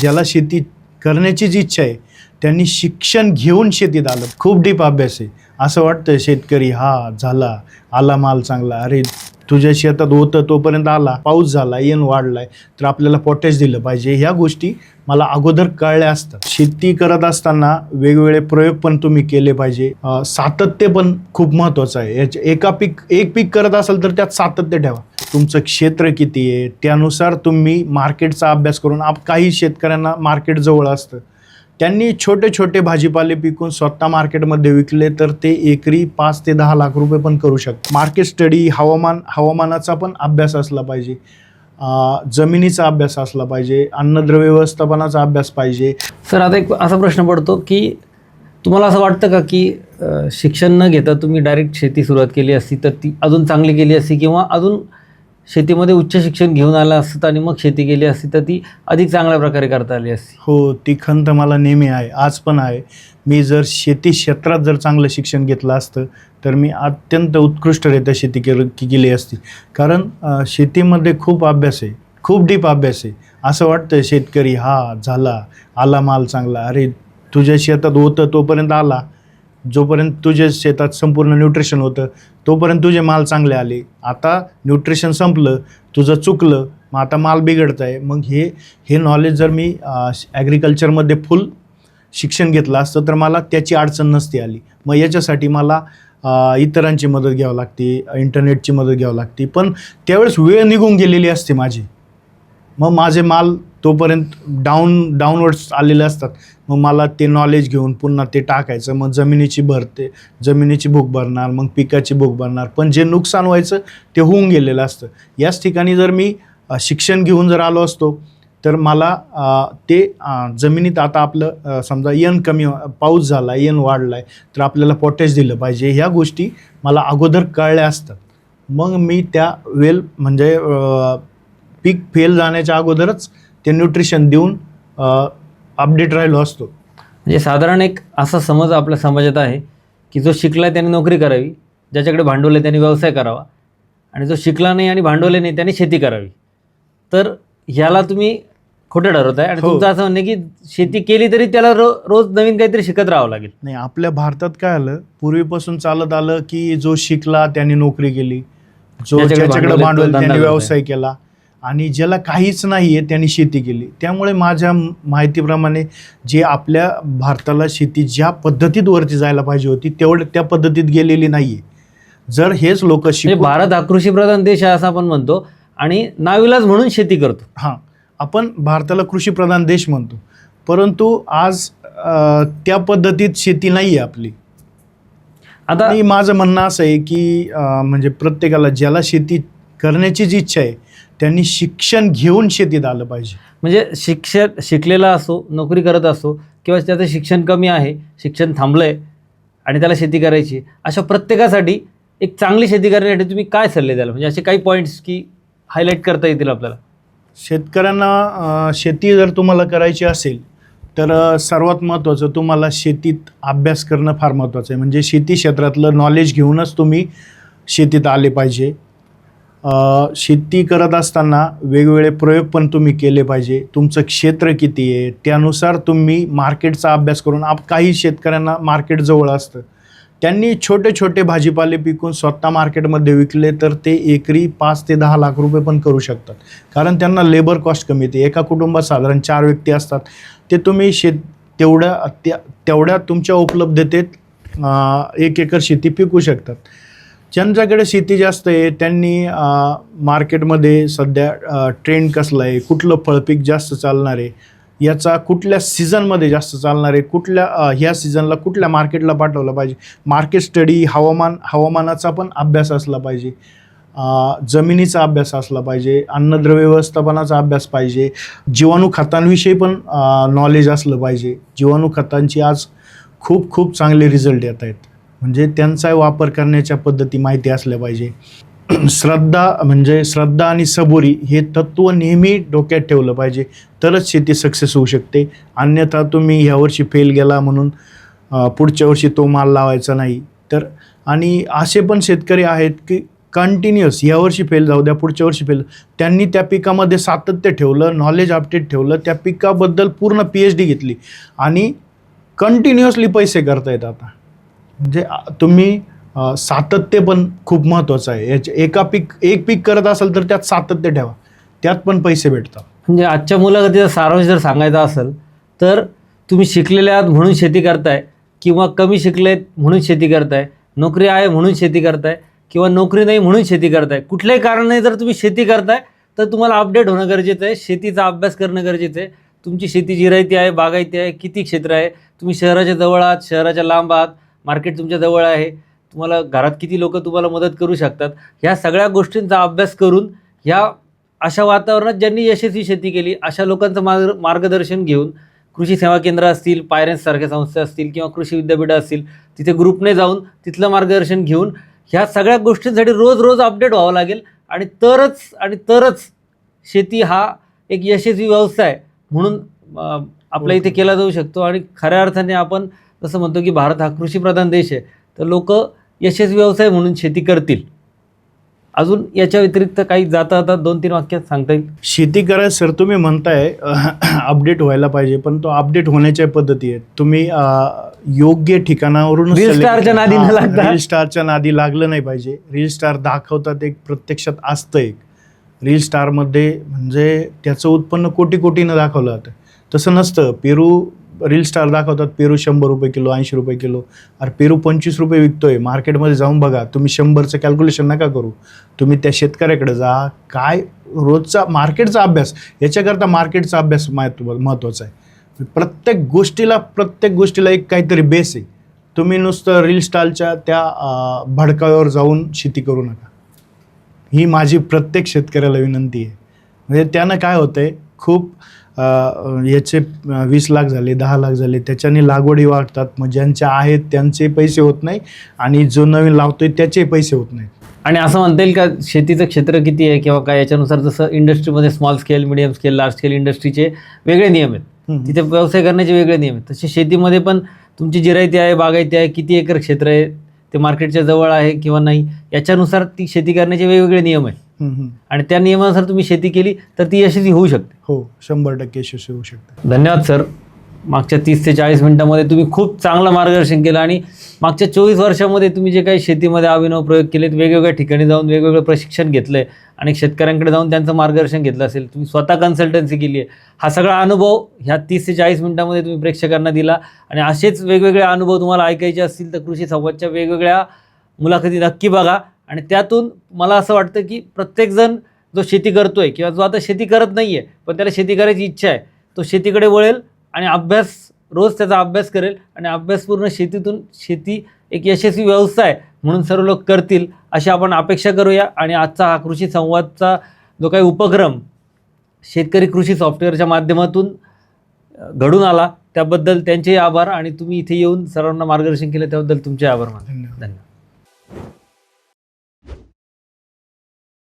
ज्याला शेती करण्याची जी इच्छा आहे त्यांनी शिक्षण घेऊन शेतीत आलं. खूप डीप अभ्यास आहे. असं वाटतं शेतकरी हा झाला. आला माल चांगला. अरे तुझ्या शेतात होतं तोपर्यंत आला पाऊस झाला येण वाढलाय तर आपल्याला पोटॅश दिलं पाहिजे. ह्या गोष्टी मला अगोदर कळल्या असतात. शेती करत असताना वेगवेगळे प्रयोग पण तुम्ही केले पाहिजे. सातत्य पण खूप महत्त्वाचं आहे. याच्या एका पीक एक पीक करत असाल तर त्यात सातत्य ठेवा. तुमचं क्षेत्र किती आहे त्यानुसार तुम्ही मार्केटचा अभ्यास करून आप काही शेतकऱ्यांना मार्केट जवळ असतं. त्यांनी छोटे छोटे भाजीपाले पिकून स्वतः मार्केटमध्ये विकले तर ते एकरी पाच ते दहा लाख रुपये पण करू शकतात. मार्केट स्टडी हवामान हवामानाचा पण अभ्यास असला पाहिजे. जमिनीचा अभ्यास असला पाहिजे. अन्नद्रव्य व्यवस्थापनाचा अभ्यास पाहिजे. सर आता एक असा प्रश्न पडतो की तुम्हाला असं वाटतं का की शिक्षण न घेता तुम्ही डायरेक्ट शेती सुरुवात केली असती तर ती अजून चांगली केली असती किंवा अजून शेतीमध्ये उच्च शिक्षण घेऊन आलं असतं आणि मग शेती केली असती तर ती अधिक चांगल्या प्रकारे करता आली असती. हो ती खंत मला नेहमी आहे आज पण आहे. मी जर शेती क्षेत्रात जर चांगलं शिक्षण घेतलं असतं तर मी अत्यंत उत्कृष्टरित्या शेती केलं की केली असती. कारण शेतीमध्ये खूप अभ्यास आहे खूप डीप अभ्यास आहे. असं वाटतं शेतकरी हा झाला आला माल चांगला. अरे तुझ्या शेतात होतं तोपर्यंत आला जोपर्यंत तुझ्या शेतात संपूर्ण न्यूट्रिशन होतं तोपर्यंत तुझे माल चांगले आले. आता न्यूट्रिशन संपलं तुझं चुकलं मग आता माल बिघडत आहे मग हे हे नॉलेज जर मी ॲग्रिकल्चरमध्ये फुल शिक्षण घेतलं असतं तर मला त्याची अडचण नसती आली. मग याच्यासाठी मला इतरांची मदत घ्यावी लागते इंटरनेटची मदत घ्यावी लागते. पण त्यावेळेस वेळ निघून गेलेली असते माझी. मग माझे माल तोपर्यंत डाऊन डाऊनवर्ड्स आलेले असतात. मग मला ते नॉलेज घेऊन पुन्हा ते टाकायचं. मग जमिनीची भरते जमिनीची भूक भरणार मग पिकाची भूक भरणार. पण जे नुकसान व्हायचं ते होऊन गेलेलं असतं. याच ठिकाणी जर मी शिक्षण घेऊन जर आलो असतो तर मला ते जमिनीत आता आपलं समजा येण कमी पाऊस झाला येण वाढला आहे तर आपल्याला पोटॅश दिलं पाहिजे. ह्या गोष्टी मला अगोदर कळल्या असतात. मग मी त्या वेल म्हणजे पीक फेल जाण्याच्या अगोदरच ते न्यूट्रिशन देऊन अपडेट राहिलो असतो म्हणजे साधारण एक असा समज आपल्या समाजात आहे की जो शिकला त्याने नोकरी करावी ज्याच्याकडे भांडवल आहे त्याने व्यवसाय करावा आणि जो शिकला नाही आणि भांडवल नाही त्याने शेती करावी तर ह्याला तुम्ही खोटं ठरवताय आणि हो. तुमचं असं म्हणणं आहे की शेती केली तरी त्याला रो रोज नवीन काहीतरी शिकत राहावं लागेल नाही आपल्या भारतात काय आलं पूर्वीपासून चालत आलं की जो शिकला त्याने नोकरी केली जो ज्याच्याकडे भांडवल आहे, त्याने. व्यवसाय केला आणि ज्याला काहीच नाहीये त्यांनी शेती केली. त्यामुळे माझ्या माहितीप्रमाणे जे आपल्या भारताला शेती ज्या पद्धतीत वरती जायला पाहिजे होती तेवढं त्या पद्धतीत गेलेली नाहीये. जर हेच लोक शिकून भारत हा कृषीप्रधान देश आहे असं आपण म्हणतो आणि नाविलाज म्हणून शेती करतो. हां. आपण भारताला कृषीप्रधान देश म्हणतो. परंतु आज त्या पद्धतीत शेती नाही आहे आपली. आता माझं म्हणणं असं आहे की म्हणजे प्रत्येकाला ज्याला शेती करण्याची जी इच्छा आहे त्यांनी शिक्षण घेऊन शेतीत आलं पाहिजे. म्हणजे शिक्षक शिकलेला असो नोकरी करत असो किंवा त्याचं शिक्षण कमी आहे शिक्षण थांबलंय आणि त्याला शेती करायची आहे. अशा प्रत्येकासाठी एक चांगली शेती करण्यासाठी तुम्ही काय सल्ले द्याल? म्हणजे असे काही पॉईंट्स की हायलाईट करता येतील आपल्याला? शेतकऱ्यांना शेती जर तुम्हाला करायची असेल तर सर्वात महत्त्वाचं तुम्हाला शेतीत अभ्यास करणं फार महत्त्वाचं आहे. म्हणजे शेती क्षेत्रातलं नॉलेज घेऊनच तुम्ही शेतीत आले पाहिजे. शेती करत असताना वेगवेगळे प्रयोग पण तुम्ही केले पाहिजे. तुमचं क्षेत्र किती आहे? त्यानुसार तुम्ही मार्केटचा अभ्यास करून आप काही शेतकऱ्यांना मार्केट जवळ असतं. त्यांनी छोटे छोटे भाजीपाले पिकून स्वतः मार्केटमध्ये विकले तर ते एकरी पाच ते दहा लाख रुपये पण करू शकतात. कारण त्यांना लेबर कॉस्ट कमी येते. एका कुटुंबात साधारण चार व्यक्ती असतात. ते तुम्ही शेत तेवढ्या त्या तेवढ्या तुमच्या उपलब्धतेत एक एकर शेती पिकू शकतात. ज्यांच्याकडे शेती जास्त आहे त्यांनी मार्केटमध्ये सध्या ट्रेंड कसला आहे कुठलं फळपीक जास्त चालणार आहे याचा कुठल्या सीझनमध्ये जास्त चालणार आहे कुठल्या ह्या सीझनला कुठल्या मार्केटला पाठवलं पाहिजे? मार्केट स्टडी हवामान हवामानाचा पण अभ्यास असला पाहिजे. जमिनीचा अभ्यास असला पाहिजे अन्नद्रव्य व्यवस्थापनाचा अभ्यास पाहिजे जीवाणू खतांविषयी पण नॉलेज असलं पाहिजे. जीवाणू खतांची आज खूप खूप चांगले रिझल्ट येत आहेत. म्हणजे त्यांचा वापर करण्याच्या पद्धती माहिती असल्या पाहिजे. श्रद्धा म्हणजे श्रद्धा आणि सबुरी हे तत्त्व नेहमी डोक्यात ठेवलं पाहिजे. तरच शेती सक्सेस होऊ शकते. अन्यथा तुम्ही ह्यावर्षी फेल गेला म्हणून पुढच्या वर्षी तो माल लावायचा नाही. तर आणि असे पण शेतकरी आहेत की कंटिन्युअस यावर्षी फेल जाऊ द्या पुढच्या वर्षी फेल त्यांनी त्या पिकामध्ये सातत्य ठेवलं नॉलेज अपडेट ठेवलं त्या पिकाबद्दल पूर्ण पी एच डी घेतली. आणि कंटिन्युअसली पैसे करता येतात आता. म्हणजे तुम्ही सातत्य पण खूप महत्त्वाचं आहे. याच्या एका पीक एक पीक करत असाल तर त्यात सातत्य ठेवा. त्यात पण पैसे भेटतात. म्हणजे आजच्या मुलाखतीचा सारांश जर सांगायचा असेल तर तुम्ही शिकलेले आहात म्हणून शेती करताय किंवा कमी शिकलेत म्हणून शेती करताय नोकरी आहे म्हणून शेती करताय किंवा नोकरी नाही म्हणून शेती करताय कुठल्याही कारणाने जर तुम्ही शेती करताय तर तुम्हाला अपडेट होणं गरजेचं आहे. शेतीचा अभ्यास करणं गरजेचं आहे. तुमची शेती जिरायती आहे बागायती आहे किती क्षेत्र आहे? तुम्ही शहराच्या जवळ आहात शहराच्या लांब आहात. मार्केट तुमच्या जवळ आहे. तुम्हाला घरात किती लोक तुम्हाला मदत करू शकतात. ह्या सगळ्या गोष्टींचा अभ्यास करून ह्या अशा वातावरणात ज्यांनी यशस्वी शेती केली अशा लोकांचं मार्ग मार्गदर्शन घेऊन कृषी सेवा केंद्र असतील पायरेन्स सारख्या संस्था असतील किंवा कृषी विद्यापीठं असतील तिथे ग्रुपने जाऊन तिथलं मार्गदर्शन घेऊन ह्या सगळ्या गोष्टींसाठी रोज रोज अपडेट व्हावं लागेल. आणि तरच आणि तरच शेती हा एक यशस्वी व्यवसाय म्हणून आपल्या इथे केला जाऊ शकतो आणि खऱ्या अर्थाने आपण जसं म्हणतो की भारत हा कृषीप्रधान देश आहे. तर लोक यशस्वी व्यवसाय म्हणून शेती करतील. अजून याच्या व्यतिरिक्त काही जाता जाता दोन तीन वाक्यात सांगता येईल. शेती करायला सर तुम्ही म्हणताय अपडेट व्हायला पाहिजे पण तो अपडेट होण्याच्या पद्धती आहेत. तुम्ही योग्य ठिकाणावरून Reel star च्या नादी न लागता. रील स्टारच्या नादी लागलं नाही पाहिजे. रील स्टार दाखवतात एक प्रत्यक्षात असतं एक. रील स्टारमध्ये म्हणजे त्याचं उत्पन्न कोटी कोटीनं दाखवलं जातं. तसं नसतं. पेरू रील स्टार दाखवतात पेरू शंभर रुपये किलो ऐंशी रुपये किलो. अरे पेरू पंचवीस रुपये विकतोय. मार्केटमध्ये जाऊन बघा. तुम्ही शंभरचं कॅल्क्युलेशन नका करू. तुम्ही त्या शेतकऱ्याकडे जा. काय रोजचा मार्केटचा अभ्यास. याच्याकरता मार्केटचा अभ्यास महत्त्व महत्त्वाचा आहे. प्रत्येक गोष्टीला प्रत्येक गोष्टीला एक काहीतरी बेस आहे. तुम्ही नुसतं रील स्टालच्या त्या भडकावर जाऊन शेती करू नका. ही माझी प्रत्येक शेतकऱ्याला विनंती आहे. म्हणजे त्यानं काय होतं आहे खूप याचे वीस लाख झाले दहा लाख झाले त्याच्याने लागवडी वाढतात. मग ज्यांच्या आहेत त्यांचे पैसे होत नाही आणि जो नवीन लावतोय त्याचे पैसे होत नाहीत. आणि असं म्हणता येईल का शेतीचं क्षेत्र किती आहे किंवा काय याच्यानुसार जसं इंडस्ट्रीमध्ये small scale medium scale large scale इंडस्ट्रीचे वेगळे नियम आहेत. तिथे व्यवसाय करण्याचे वेगळे नियम आहेत. तसे शेतीमध्ये पण तुमची जिरायती आहे बागायती आहे किती एकर क्षेत्र आहे? ते मार्केटच्या जवळ आहे किंवा नाही याच्यानुसार ती शेती करण्याचे वेगवेगळे नियम आहेत. आणि त्या नियमानुसार तुम्ही शेती केली तर ती यशस्वी होऊ शकते. हो शंभर टक्के यशस्वी होऊ शकतं. धन्यवाद सर. मागच्या तीस ते चाळीस मिनिटामध्ये तुम्ही खूप चांगलं मार्गदर्शन केलं आणि मागच्या चोवीस वर्षामध्ये तुम्ही जे काही शेतीमध्ये अभिनव प्रयोग केलेत वेगवेगळ्या ठिकाणी जाऊन वेगवेगळं प्रशिक्षण घेतलं आहे आणि शेतकऱ्यांकडे जाऊन त्यांचं मार्गदर्शन घेतलं असेल तुम्ही स्वतः कन्सल्टन्सी केली आहे. हा सगळा अनुभव ह्या तीस ते चाळीस मिनिटामध्ये तुम्ही प्रेक्षकांना दिला आणि असेच वेगवेगळे अनुभव तुम्हाला ऐकायचे असतील तर कृषी संवादच्या वेगवेगळ्या मुलाखती नक्की बघा. आणि त्यातून मला असं वाटतं की प्रत्येकजण जो शेती करतो आहे किंवा जो आता शेती करत नाही आहे पण त्याला शेती करायची इच्छा आहे तो शेतीकडे वळेल आणि अभ्यास रोज त्याचा अभ्यास करेल आणि अभ्यासपूर्ण शेतीतून शेती एक यशस्वी व्यवसाय म्हणून सर्व लोक करतील अशी आपण अपेक्षा करूया. आणि आजचा हा कृषी संवादचा जो काही उपक्रम शेतकरी कृषी सॉफ्टवेअरच्या माध्यमातून घडून आला त्याबद्दल त्यांचेही आभार. आणि तुम्ही इथे येऊन सर्वांना मार्गदर्शन केलं त्याबद्दल तुमचे आभार मानतो. धन्यवाद.